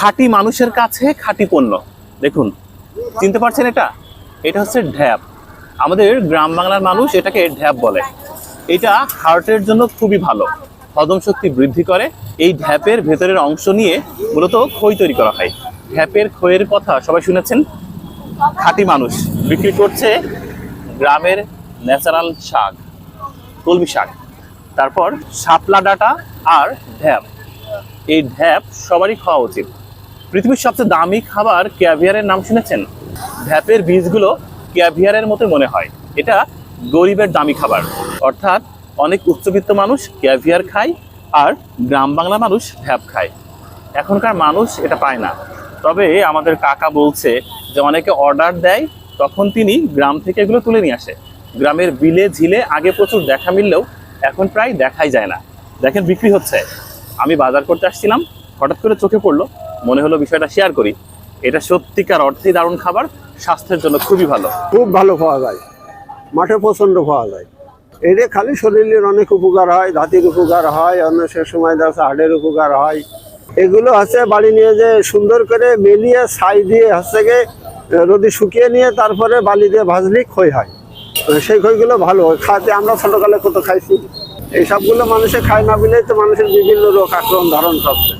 খাঁটি মানুষের কাছে খাঁটি পণ্য। দেখুন, চিনতে পারছেন এটা? এটা হচ্ছে ঢ্যাপ। আমাদের গ্রাম বাংলার মানুষ এটাকে ঢ্যাপ বলে। এটা হার্টের জন্য খুবই ভালো। হজম শক্তি বৃদ্ধি করে। এই ঢ্যাপের ভেতরের অংশ নিয়ে মূলত খই তৈরি করা হয়। ঢ্যাপের খইয়ের কথা সবাই শুনেছেন? খাঁটি মানুষ বিক্রি করছে গ্রামের ন্যাচারাল শাক, কলমি শাক। তারপর শাপলা ডাটা আর ঢ্যাপ। এই ঢ্যাপ সবারই খাওয়া উচিত। পৃথিবীর সবচেয়ে দামি খাবার ক্যাভিয়ারের নাম শুনেছেন? ভ্যাপের বীজগুলো ক্যাভিয়ারের মতো মনে হয়। এটা গরিবের দামি খাবার। অর্থাৎ অনেক উচ্চবিত্ত মানুষ ক্যাভিয়ার খায় আর গ্রাম বাংলা মানুষ ভ্যাপ খায়। এখনকার মানুষ এটা পায় না। তবে আমাদের কাকা বলছে যে অনেকে অর্ডার দেয়, তখন তিনি গ্রাম থেকে এগুলো তুলে নিয়ে আসে। গ্রামের বিলে ঝিলে আগে প্রচুর দেখা মিললেও এখন প্রায় দেখাই যায় না। দেখেন বিক্রি হচ্ছে। আমি বাজার করতে আসছিলাম, হঠাৎ করে চোখে পড়ল মনে হলো বিষয়টা শেয়ার করি, এটা সত্যিকার অর্থেই দারুণ খাবার, স্বাস্থ্যের জন্য খুবই ভালো। খুব ভালো পাওয়া যায়, মাঠে প্রচণ্ড পাওয়া যায়। এটা খালি শরীরের অনেক উপকার হয় ধাতির উপকার হয়, অন্য সে সময় দেখা হাড়ের উপকার হয়। এগুলো হচ্ছে বাড়ি নিয়ে যে সুন্দর করে মেলিয়ে, ছাই দিয়ে হচ্ছে গিয়ে রোদি শুকিয়ে নিয়ে তারপরে বালি দিয়ে ভাজলি খই হয় সেই খইগুলো ভালো হয় খাতে আমরা ছোটোকালে কত খাইছি। এই সবগুলো মানুষে খায় না বলেই তো মানুষের বিভিন্ন রোগ আক্রমণ ধারণ করছে।